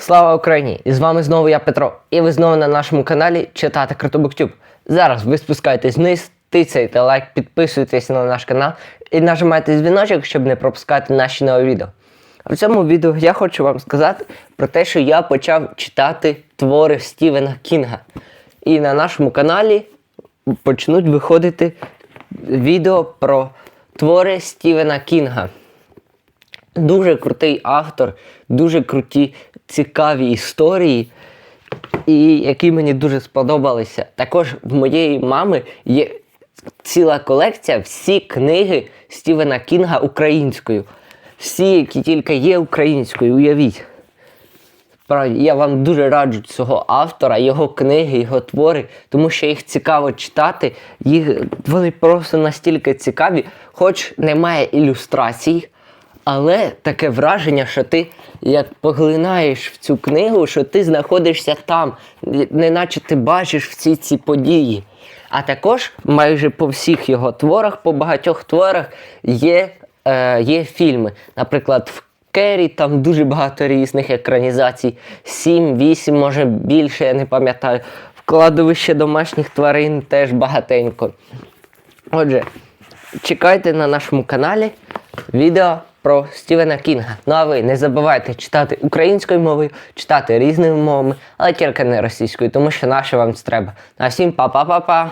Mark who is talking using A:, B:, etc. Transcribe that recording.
A: Слава Україні! І з вами знову я Петро. І ви знову на нашому каналі Читати Крутобуктюб. Зараз ви спускаєтесь вниз, тицяйте лайк, підписуйтесь на наш канал і нажимайте дзвіночок, щоб не пропускати наші нові відео. А в цьому відео я хочу вам сказати про те, що я почав читати твори Стівена Кінга. І на нашому каналі почнуть виходити відео про твори Стівена Кінга. Дуже крутий автор, дуже круті, цікаві історії, і які мені дуже сподобалися. Також в моєї мами є ціла колекція, всі книги Стівена Кінга українською. Всі, які тільки є українською, уявіть. Справді, я вам дуже раджу цього автора, його книги, його твори, тому що їх цікаво читати. Їх, вони просто настільки цікаві, хоч немає ілюстрацій, але таке враження, що ти як поглинаєш в цю книгу, що ти знаходишся там, неначе ти бачиш всі ці події. А також майже по всіх його творах, по багатьох творах є, е, є фільми. Наприклад, в Керрі там дуже багато різних екранізацій. 7, 8, може більше, я не пам'ятаю. В кладовище домашніх тварин теж багатенько. Отже, чекайте на нашому каналі відео про Стівена Кінга. Ну а ви не забувайте читати українською мовою, читати різними мовами, але тільки не російською, тому що наше вам це треба. На всім па-па-па-па!